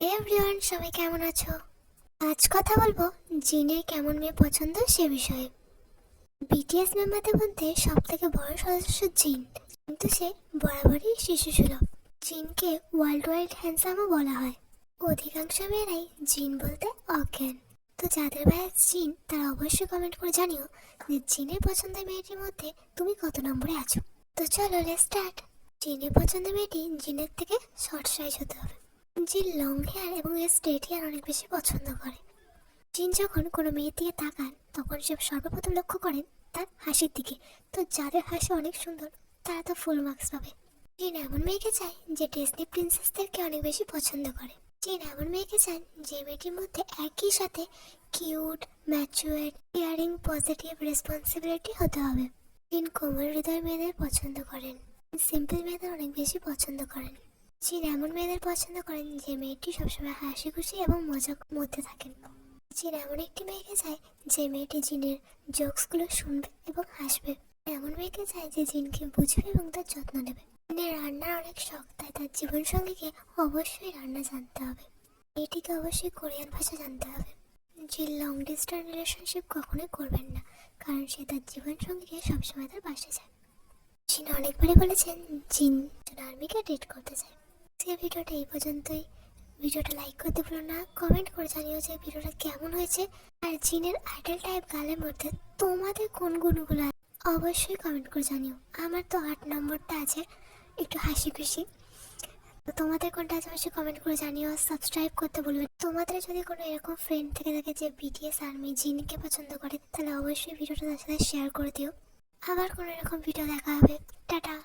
Everyone সবাই কেমন আছো? আজ কথা বলব জিনের কেমন মেয়ে পছন্দ সে বিষয়ে। বিটিএস মেম্বারদের মধ্যে সব থেকে বড় সদস্য জিন। কিন্তু সে বরাবরই শিশু সুলভ জিনকে ওয়ার্ল্ড ওয়াইড হ্যান্ডসামও বলা হয়। অধিকাংশ মেয়েরাই জিন বলতে অজ্ঞান। তো যাদের ভাই জিন, তারা অবশ্যই কমেন্ট করে জানিও যে জিনের পছন্দের মেয়েটির মধ্যে তুমি কত নম্বরে আছো। তো চলো লেট স্টার্ট জিনের পছন্দের মেয়েটি জিনের থেকে শর্ট সাইজ হতে হবে। জিন লং হেয়ার এবং স্ট্রেট হেয়ার অনেক বেশি পছন্দ করে। জিন যখন কোনো মেয়ের দিকে তাকান, তখন সে সর্বপ্রথম লক্ষ্য করেন তার হাসির দিকে। তো যাদের হাসি অনেক সুন্দর, তারা তো ফুল মার্কস পাবে। জিন এমন মেয়েকে চায় যে ডিজনি প্রিন্সেসদেরকে অনেক বেশি পছন্দ করে। জিন এমন মেয়েকে চান যে মেয়েটির মধ্যে একই সাথে cute mature caring positive responsibility হতে হবে। জিন কোমল হৃদয় মেয়েদের পছন্দ করেন। সিম্পল মেয়েদের অনেক বেশি পছন্দ করেন। জিন এমন মেয়েদের পছন্দ করেন যে মেয়েটি সবসময় হাসি খুশি এবং মজার মধ্যে থাকেন। জিন এমন একটি মেয়েকে চায় যে মেয়েটি জিনের জোকসগুলো শুনবে এবং হাসবে। এমন মেয়েকে চায় যে জিনকে বুঝবে এবং তার যত্ন নেবে। জিনের রান্নার অনেক শখ, তাই তার জীবন সঙ্গীকে অবশ্যই রান্না জানতে হবে। মেয়েটিকে অবশ্যই কোরিয়ান ভাষা জানতে হবে। জিন লং ডিস্টেন্স রিলেশনশিপ কখনোই করবেন না, কারণ সে তার জীবন সঙ্গীকে সবসময় তার পাশে চায়। জিন অনেকবারই বলেছেন, জিন আর্মিকে ডেট করতে চায়। আজকের ভিডিওটা এই পর্যন্তই। ভিডিওটা লাইক করতে ভুলো না কমেন্ট করে জানিও যে ভিডিওটা কেমন হয়েছে। আর জিনের আইডল টাইপ গালের মধ্যে তোমাদের কোন গুণগুলো আছে, অবশ্যই কমেন্ট করে জানিও। আমার তো আট নম্বরটা আছে, একটু হাসি খুশি তো তোমাদের কোনটা আছে অবশ্যই কমেন্ট করে জানিও। সাবস্ক্রাইব করতে বলবে তোমাদের যদি কোনো এরকম ফ্রেন্ড থেকে থাকে যে বিটিএস আর্মি জিনকে পছন্দ করে, তাহলে অবশ্যই ভিডিওটা তার সাথে শেয়ার করে দিও। আবার কোনো এরকম ভিডিও দেখা হবে। টাটা।